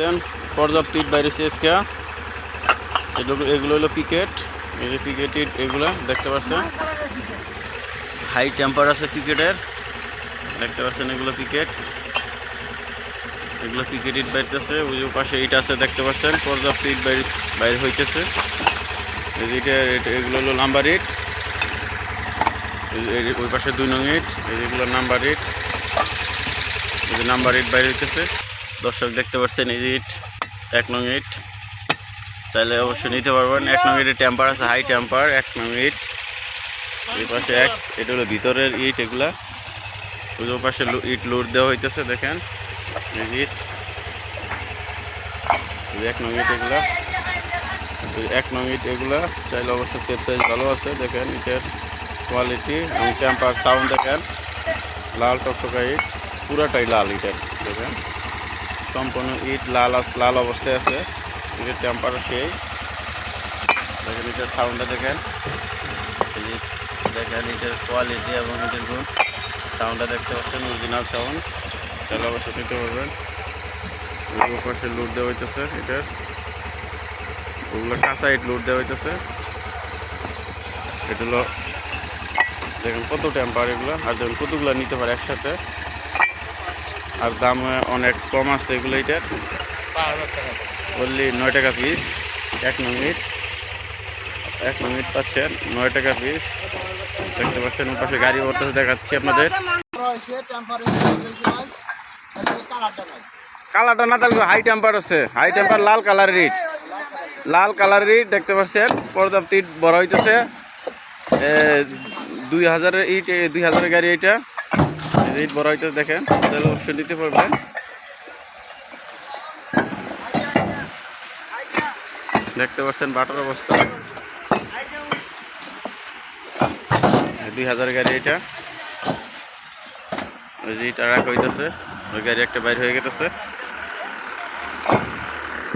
পাচ্ছেন পর্যাপ্ত ইট বাইরে এসকা এগুলো এগুলো হলো পিকেট এই যে পিকেট ইট এগুলো দেখতে পাচ্ছেন। হাই টেম্পার আছে পিকেটের দেখতে পাচ্ছেন এগুলো পিকেট এগুলো পিকেট ইট বাইরতেছে। ওই যে পাশে ইট আছে, দেখতে পাচ্ছেন। পর্যাপ্ত ইট বাইরে বাইরে হইতেছে। এটা এগুলো হলো নাম্বার ইট ওই পাশে দুই নং ইট এই যেগুলো নাম্বার ইট নাম্বার ইট বাইরে হইতেছে। দর্শক দেখতে পাচ্ছেন, এই ইট, এক নং ইট। চাইলে অবশ্যই নিতে পারবেন। এক নং ইটের টেম্পার আছে, হাই টেম্পার, এক নং ইট। এই পাশে এক, এটা হলো ভিতরের ইট এগুলা। ওই পাশে ইট লোড দেওয়া হইতেছে, দেখেন। ইট। এক নং ইট এগুলা। এক নং ইট এগুলা, চাইলে অবশ্যই সেফ সাইজ ভালো আছে, দেখেন, ইটের কোয়ালিটি। এবং সাউন্ড, দেখেন। লাল টকটকা ইট, পুরাটাই লাল ইটের, দেখেন। সম্পূর্ণ ইট লাল লাল অবস্থায় আছে। ইটের টেম্পার সেই। দেখেন ইটের সাউন্ডটা দেখেন। দেখেন ইটের কোয়ালিটি এবং ইটের গুণ। সাউন্ডটা দেখতে পাচ্ছেন অরিজিনাল সাউন্ড তাহলে অবশ্যই নিতে পারবেন। পাশে লুট দেওয়া হইতেছে ইটের। ওগুলো কাঁচা ইট লুট দেওয়া হইতেছে। এটা হলো, দেখেন কত টেম্পার এগুলো। আর দেখুন কতগুলো নিতে পারে একসাথে। আর দাম অনেক কম আছে এগুলো এটার বললি নয় টাকা পিস এক মিনিট এক মিনিট পাচ্ছেন, নয় টাকা পিস দেখতে পাচ্ছেন পাশে গাড়ি বর্তমানে দেখাচ্ছি আপনাদের। কালারটা না তাহলে হাই টেম্পার আছে। হাই টেম্পার লাল কালারের ইট লাল কালারের ইট দেখতে পাচ্ছেন, পর্যাপ্ত বড় হইতেছে। দুই হাজারের ইট দুই হাজারের গাড়ি এটা এই যে ইট বড় হইতে দেখেন, তাহলে অবশ্যই নিতে পারবেন। দেখতে পাচ্ছেন বাটার অবস্থা। দুই হাজার গাড়ি এটা। ওই যে ইটা রাখা হইতেছে, ওই গাড়ি একটা বাইর হয়ে গেতেছে।